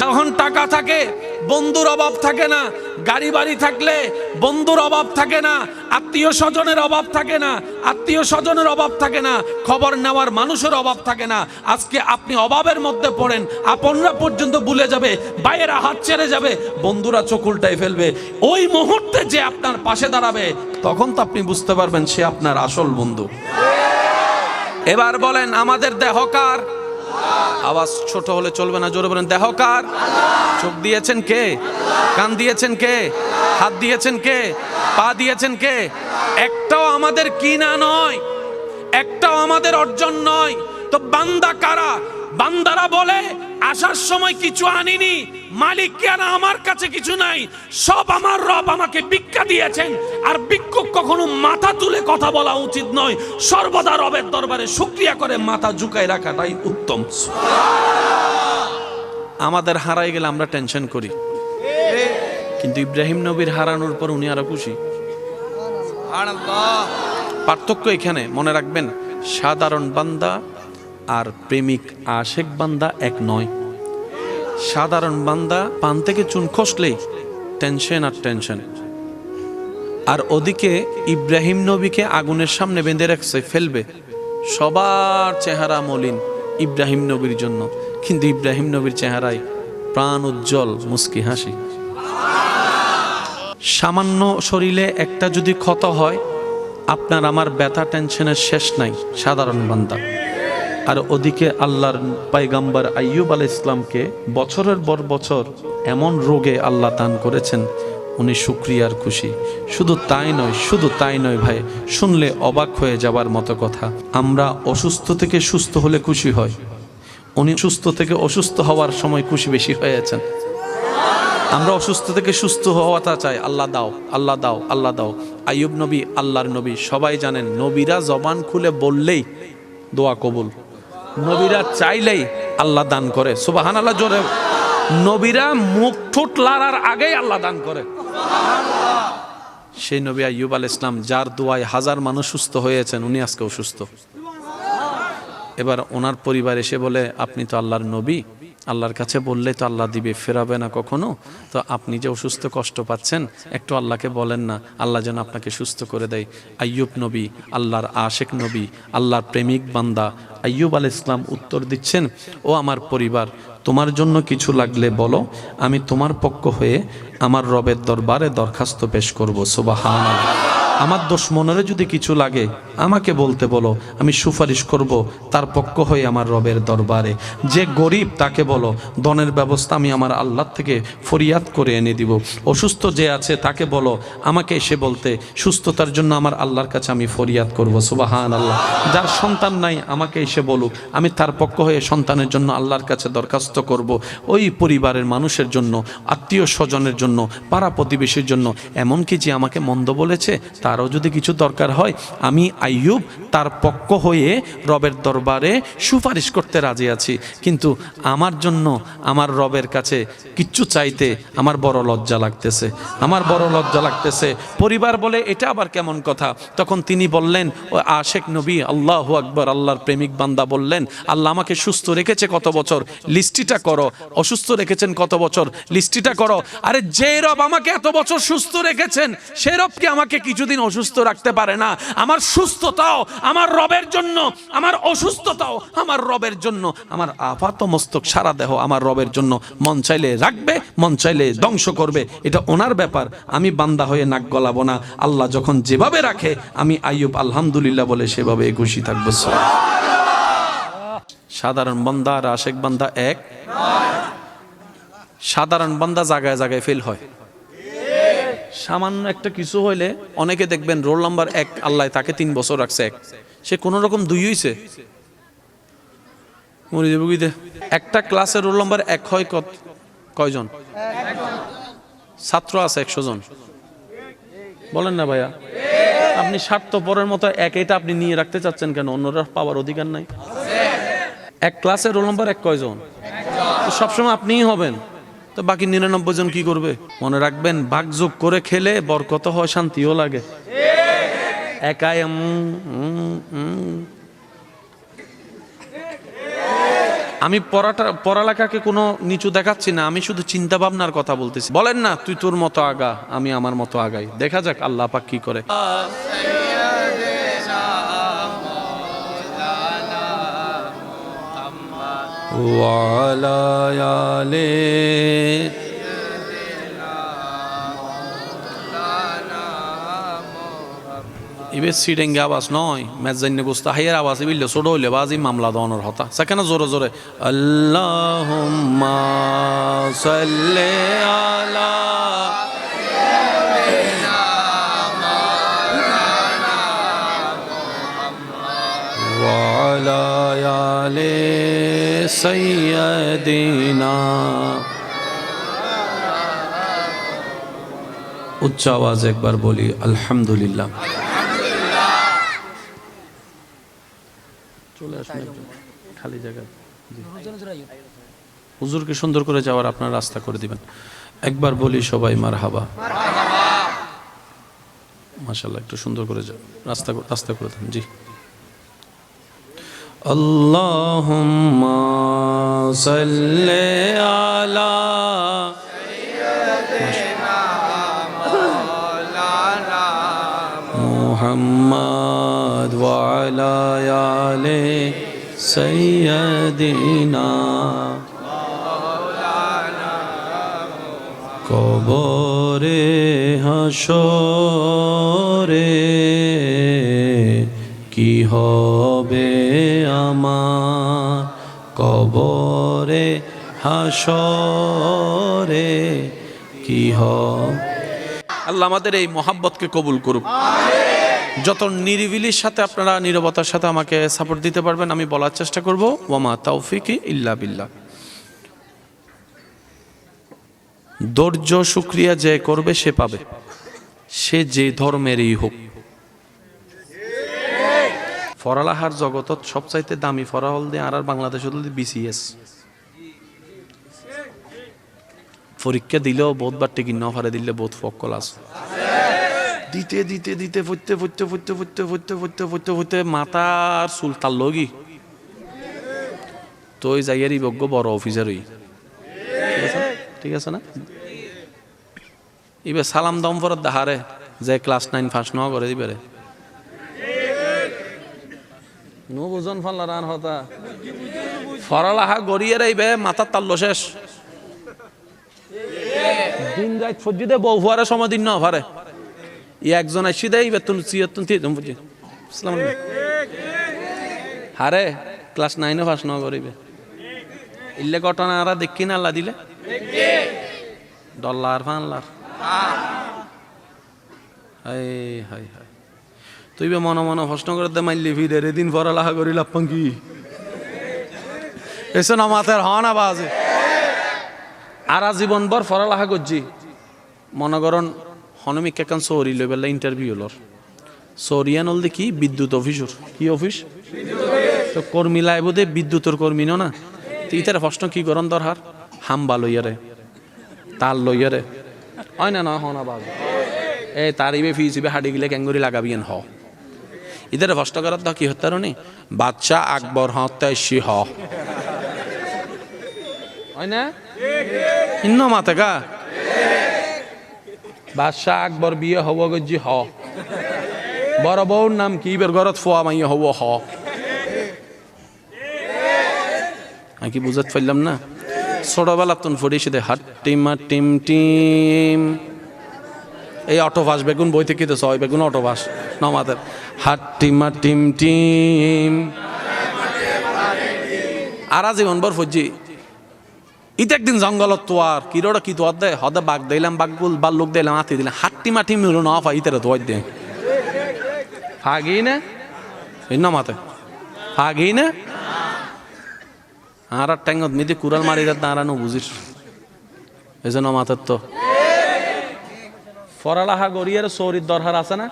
যখন টাকা থাকে, বন্ধুর অভাব থাকে না গাড়ি বাড়ি থাকলে বন্ধুর অভাব থাকে না আত্মীয় স্বজনের অভাব থাকে না আত্মীয় স্বজনের অভাব থাকে না, খবর নেওয়ার মানুষের অভাব থাকে না। আজকে আপনি অভাবের মধ্যে পড়েন, আপনরা পর্যন্ত ভুলে যাবে, বাইরেরা হাত ছেড়ে যাবে, বন্ধুরা চোখ উল্টাই ফেলবে। ওই মুহূর্তে যে আপনার পাশে দাঁড়াবে, তখন তো আপনি বুঝতে পারবেন সে আপনার আসল বন্ধু। এবার বলেন, আমাদের দেহকার আওয়াজ ছোট হলে চলবে না, জোরে বলেন দেহ কার চোখ দিয়েছেন কে? কান দিয়েছেন কে? হাত দিয়েছেন কে? পা দিয়েছেন কে? একটাও আমাদের কিনা নয়, একটাও আমাদের অর্জন নয়। তো বান্দা কারা? বান্দারা বলে আসার সময় কিছু আনিনি। মালিক কেন আমার কাছে কিছু নাই। সব আমার রব আমাকে ভিক্ষা দিয়েছেন। আর ভিক্ষুক কখনো মাথা তুলে কথা বলা উচিত নয়। সর্বদা রবের দরবারে শুক্রিয়া করে মাথা ঝুঁকায় রাখাটাই উত্তম। আমাদের হারাই গেলে আমরা টেনশন করি। কিন্তু ইব্রাহিম নবীর হারানোর পর উনি আরও খুশি। পার্থক্য এখানে, মনে রাখবেন, সাধারণ বান্দা আর প্রেমিক আশেক বান্দা এক নয়। সাধারণ বান্দা পান থেকে চুন খসলেই টেনশন আর টেনশন। আর ওদিকে ইব্রাহিম নবীকে আগুনের সামনে বেঁধে রাখছে, ফেলবে সবার চেহারা মলিন ইব্রাহিম নবীর জন্য। কিন্তু ইব্রাহিম নবীর চেহারায় প্রাণ উজ্জ্বল, মুস্কি হাসি। সামান্য শরীরে একটা যদি ক্ষত হয়, আপনার আমার ব্যথা টেনশনের শেষ নাই, সাধারণ বান্দা। আর ওদিকে আল্লাহর পাইগাম্বার আইয়ুব আল ইসলামকে বছরের পর বছর এমন রোগে আল্লাহ দান করেছেন, উনি শুক্রিয়ার খুশি। শুধু তাই নয়, শুধু তাই নয় ভাই, শুনলে অবাক হয়ে যাবার মতো কথা। আমরা অসুস্থ থেকে সুস্থ হলে খুশি হয়। উনি সুস্থ থেকে অসুস্থ হওয়ার সময় খুশি বেশি হয়েছেন। আমরা অসুস্থ থেকে সুস্থ হওয়াটা চাই, আল্লাহ দাও আল্লাহ দাও আল্লাহ দাও। আইয়ুব নবী, আল্লাহর নবী, সবাই জানেন, নবীরা জবান খুলে বললেই দোয়া কবুল। নবীরা চাইলেই আল্লাহ দান করে। সুবাহান আল্লাহ জোরে। নবীরা মুখ ঠোঁট লাড়ার আগেই আল্লাহ দান করে। সেই নবী আইয়ুব আল ইসলাম যার দোয়ায় হাজার মানুষ সুস্থ হয়েছেন, উনি আজকেও সুস্থ। এবার ওনার পরিবার এসে বলে, আপনি তো আল্লাহর নবী। আল্লাহর কাছে বললে তো আল্লাহ দিবে, ফেরাবে না কখনো? তো আপনি যে অসুস্থ কষ্ট পাচ্ছেন, একটু আল্লাহকে বলেন না, আল্লাহ যেন আপনাকে সুস্থ করে দেয়। আইয়ুব নবী, আল্লাহর আশেক নবী, আল্লাহর প্রেমিক বান্দা। আইয়ুব আল ইসলাম উত্তর দিচ্ছেন, ও আমার পরিবার, তোমার জন্য কিছু লাগলে বলো, আমি তোমার পক্ষ হয়ে আমার রবের দরবারে দরখাস্ত পেশ করব। সুবাহান আমার দোষ মনেরে যদি কিছু লাগে আমাকে বলতে বলো, আমি সুপারিশ করব তার পক্ষ হয়ে আমার রবের দরবারে। যে গরিব তাকে বলো দনের ব্যবস্থা আমি আমার আল্লাহ থেকে ফরিয়াদ করে এনে দিব। অসুস্থ যে আছে তাকে বলো, আমাকে এসে বলতে, সুস্থতার জন্য আমার আল্লাহর কাছে আমি ফরিয়াদ করব। সুবাহান আল্লাহ যার সন্তান নাই, আমাকে এসে বলুক, আমি তার পক্ষ হয়ে সন্তানের জন্য আল্লাহর কাছে দরখাস্ত করব। ওই পরিবারের মানুষের জন্য, আত্মীয় স্বজনের জন্য, পাড়া প্রতিবেশীর জন্য, এমনকি যে আমাকে মন্দ বলেছে, তারও যদি কিছু দরকার হয়, আমি আইয়ুব তার পক্ষ হয়ে রবের দরবারে সুপারিশ করতে রাজি আছি। কিন্তু আমার জন্য আমার রবের কাছে কিচ্ছু চাইতে আমার বড় লজ্জা লাগতেছে। আমার বড় লজ্জা লাগতেছে। পরিবার বলে, এটা আবার কেমন কথা? তখন তিনি বললেন, ও আশেক নবী, আল্লাহ আকবর, আল্লাহর প্রেমিক বান্দা বললেন, আল্লাহ আমাকে সুস্থ রেখেছে কত বছর? লিস্টিটা করো। অসুস্থ রেখেছেন কত বছর? লিস্টিটা করো। আরে যে রব আমাকে এত বছর সুস্থ রেখেছেন, সে রব কি আমাকে কিছুদিন অসুস্থ রাখতে পারে না? আমার সুস্থতাও আমার রবের জন্য, আমার অসুস্থতাও আমার রবের জন্য, আমার আপাত মস্তক সারা দেহ আমার রবের জন্য মন চাইলে রাখবে, মন চাইলে ধ্বংস করবে। এটা ওনার ব্যাপার, আমি বান্দা হয়ে নাক গলাবো না। আল্লাহ যখন যেভাবে রাখে, আমি আইয়ুব আলহামদুলিল্লাহ বলে সেভাবে খুশি থাকব। সাধারণ বান্দা আর আশেক বান্দা এক। সাধারণ বান্দা জায়গায় জায়গায় ফেল হয়। সামান্য একটা কিছু হইলে অনেকে দেখবেন রোল নাম্বার এক আল্লাহ তাকে তিন বছর রাখছে এক। সে কোন রকম দুই হইছে। একটা ক্লাসের রোল নাম্বার এক হয় কত? কয়জন? ছাত্র আছে একশো জন। বলেন না ভাইয়া। আপনি স্বার্থপরের মতো এক এটা আপনি নিয়ে রাখতে চাচ্ছেন কেন? অন্যরা পাওয়ার অধিকার নাই। এক ক্লাসের রোল নাম্বার এক কয়জন? সবসময় আপনিই হবেন। তো বাকি নিরানব্বই জন কি করবে? মনে রাখবেন, ভাগযোগ করে খেলে বরকত হয়, শান্তিও লাগে। একাই। আমি পড়াটা, পড়ালেখাকে কোনো নিচু দেখাচ্ছি না, আমি শুধু চিন্তা ভাবনার কথা বলতেছি। বলেন না, তুই তোর মতো আগা, আমি আমার মতো আগাই। দেখা যাক আল্লাহ পাক কি করে। وعلى آله ইবে সিডেঙ্গে আওয়াজ নয় মেজাইনে গোস্তা হাইয়ের আওয়াজ বিললে ছোট হইলে বাজি মামলা দনের হতা সেখানে জোরে জোরে আল্লাহুম্মা সাল্লি আলা وعلى آل সৈয়দিনা। উচ্চ আওয়াজ একবার বলি, আলহামদুলিল্লাহ। হুজুরকে সুন্দর করে যাওয়ার আপনার রাস্তা করে দিবেন। একবার বলি সবাই মার হাবা মাসাল্লাহ একটু সুন্দর করে যাও রাস্তা রাস্তা করে দেন, জি। اللهم صل على محمد وعلى آل سيدنا কবরে হাসরে কি হবে আমার কবরে হাসরে কি আল্লাহ আমাদের এই মোহাব্বতকে কবুল করুক। যত নিরিবিলির সাথে আপনারা নিরবতার সাথে আমাকে সাপোর্ট দিতে পারবেন আমি বলার চেষ্টা করব ওয়ামা তাওফিকি ইল্লা বিল্লাহ। ধৈর্য শুক্রিয়া যে করবে সে পাবে। সে যে ধর্মেরই হোক। ফরালাহার জগতত সবচাইতে দামি ফরাহল দিয়ে আর বাংলাদেশ বিসিএস পরীক্ষা দিলেও বহুতবার টিকিট ন ফারে দিলে বহুত ফকল আছে। দিতে দিতে দিতে, ফুটতে ফুটতে ফুটতে ফুটতে ফুটতে ফুটতে ফুটতে ফুটতে মাথার চুল তার লগি। তো ওই জায়গারই বজ্ঞ বড় অফিসার হই ঠিক আছে? না? এবার সালাম দম ফরত দেখারে যে ক্লাস নাইন ফার্স্ট ন করে দিবে নো বুঝন ফাল্লা রান হতা। ফরালাহা গড়িয়ে রাইবে মাথার তাল্লো শেষ দিন রাত ফজ্জিদে বউ ফুয়ারে সময় দিন না ফারে ই একজন আসি দেয় বেতন চিয়তন তিয়তন বুঝি আসসালামু আলাইকুম। হারে ক্লাস নাইনও ফার্স্ট ন করিবে ইল্লে ঘটনা আরা দেখি না আল্লাহ দিলে। ডল্লার ফানলার হাই হাই হাই। তুই মনে মনে প্রশ্ন করে দে, মাইলি ফিরে রে দিন পরে লাহা করি লাপ্পাং কি? এসে না মাথার হন আবাজে আর জীবন ভর ফরালাহা করছি। মনে করন, হনমিক এখন সৌরি লই বেলা ইন্টারভিউ লর সৌরিয়ান হল কি? বিদ্যুৎ অফিসর কি অফিস? তো কর্মী লাইব দে, বিদ্যুতের কর্মী ন না? ইতার প্রশ্ন কি করন দরহার? হাম্বা লইয়ারে তাল লইয়ারে হয় না নয় হন আবাজ এ তারিবে ফিজিবে হাডি গিলে ক্যাঙ্গুরি লাগাবিয়েন হ। প্রশ্ন করার তো কি হতে নি? বাচ্চা আকবর হত্যাশি হ। হয় না? ইন্ন মাতে গা। বাদশাহ আকবর বিয়ে হব গজ্জি হ। বড় বউর নাম কি? বের ঘরত ফোয়া মাইয়া হব হ। আমি কি বুঝাত পারলাম না? ছোটবেলা তুন ফড়িয়েছে দে হাট টিমা টিম টিম। এই অটোভাস বেগুন বই থেকে তো ছয় বেগুন অটোভাস নমাদের। হাট টিমা টিম। আরা জীবন বর ফজ্জি ইতে একদিন জঙ্গলত তোয়ার কিরোটা কি তোয়ার দে? হদে বাঘ দিলাম, বাঘ বুল বা লোক দিলাম আতি দিলাম। হাট্টি মাটি মিলো না ফা তোয়ার দে। ফাগি না? ইন্ন মাতে ফাগি না? আর ট্যাঙ্গত মিদি কুড়াল মারি যাত না নো বুঝিস। এই জন্য মাথার তো। ফরালাহা গড়িয়ার সৌরির দরহার আছে না?